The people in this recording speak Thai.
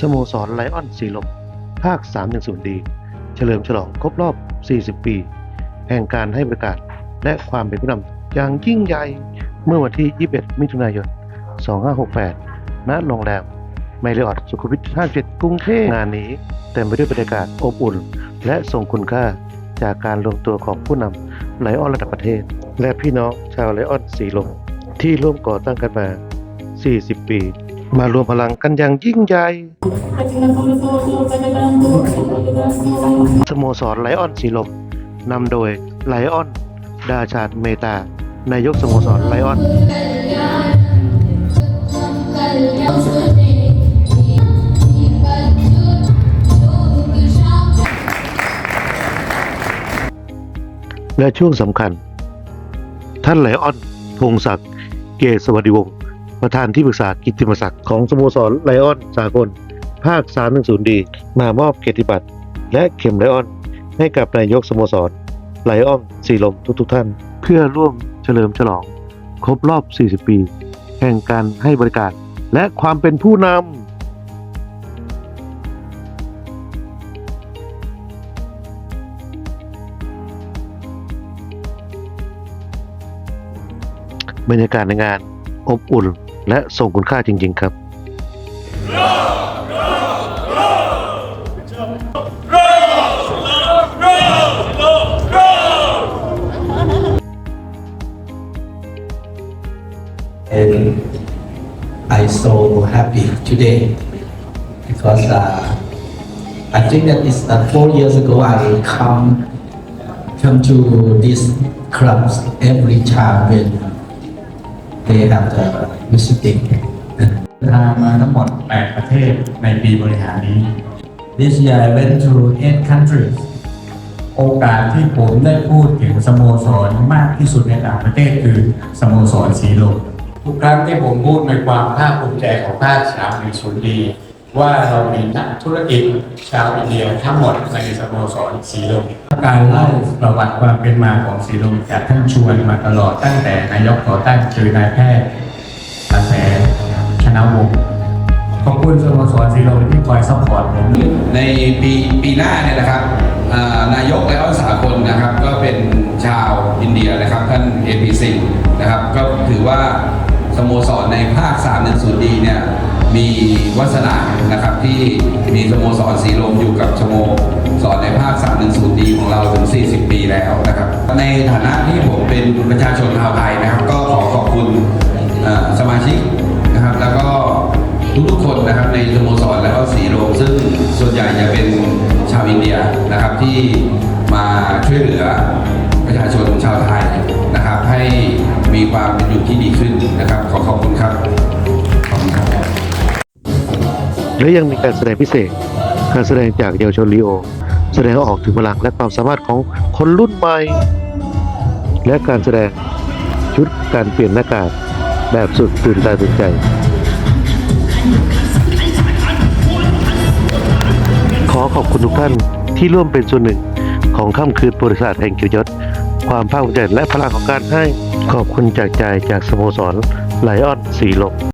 สโมสรไลออนสีลม ภาค 310 ดี เฉลิมฉลองครบรอบ 40 ปี แห่งการให้บริการและความเป็นผู้นำอย่างยิ่งใหญ่เมื่อวันที่ 21 มิถุนายน 2568 ณ โรงแรมไมเรออทสุขุมวิท57กรุงเทพงานนี้เต็มไปด้วยบรรยากาศอบอุ่น และทรงคุณค่าจากการรวมตัวของผู้นำไลออนระดับประเทศ และพี่น้องชาวไลออนสีลมที่ร่วมก่อตั้งกันมา 40 ปี มารวมพลังกันอย่างยิ่งใหญ่สโมสรไลออนสีลมนำโดยไลออน ดาชาดเมตานายกสโมสรไลออนและช่วงสำคัญ ท่านไลออนพงศักดิ์เกษสวัสดิวงศ์ ประธานที่ปรึกษากิตติมศักดิ์ของสโมสรไลออนสากล ภาค 310 ดีมามอบเกียรติบัตรและเข็มไลออน ให้กับนายกสโมสรไลออนสีลมทุกๆท่าน เพื่อร่วมเฉลิมฉลอง ครบรอบ 40 ปี แห่งการให้บริการ และความเป็นผู้นำบรรยากาศในงานอบอุ่น และทรงคุณค่าจริง ๆ ครับ and I so happy today because uh, I think that it's uh, four years ago I come come to these clubs every time when they have the visiting. เดินทางมาทั้งหมด 8 ประเทศในปีบริหารนี้ This year I went to eight countries. โอกาสที่ผมได้พูดถึงสโมสรมากที่สุดในต่างประเทศคือสโมสรสีลมทุกครั้งที่ผมพูดในความภาคภูมิใจของภาคสามในศูนย์ดี ว่าเรามีนักธุรกิจชาวอินเดียทั้งหมดในสโมสรสีลมการเล่าประวัติความเป็นมาของสีลมจากท่านชวนมาตลอดตั้งแต่นายกก่อตั้งคือนายแพทย์กระแสชนะวงศ์ขอบคุณสโมสรสีลมที่คอยซัพพอร์ตผมในปีปีหน้าเนี่ยนะครับนายกและอัสากลนะครับ ก็เป็นชาวอินเดียนะครับท่านเอพีซิงนะครับ ก็ถือว่าสโมสรในภาค310ดีเนี่ย มีวัสนานะครับที่มีสโมสรสีลมอยู่กับสโมสรในภาค 310 ดีของเราถึง 40 ปีแล้วนะครับ ในฐานะที่ผมเป็นประชาชนชาวไทยนะครับ ก็ขอขอบคุณสมาชิกนะครับ แล้วก็ทุกๆคนนะครับในสโมสรและก็สีลมซึ่งส่วนใหญ่จะเป็นชาวอินเดียนะครับที่มาช่วยเหลือประชาชนชาวไทย และยังมีการแสดงพิเศษ การแสดงจากเยาวชนลีโอ แสดงออกถึงพลังและความสามารถของคนรุ่นใหม่ และการแสดงชุดการเปลี่ยนหน้ากากแบบสุดตื่นตาตื่นใจ ขอขอบคุณทุกท่านที่ร่วมเป็นส่วนหนึ่งของค่ำคืนบริษัทแห่งเกียรติยศ ความภาคภูมิใจและพลังของการให้ขอบคุณจากใจจากสโมสรไลออนสีลม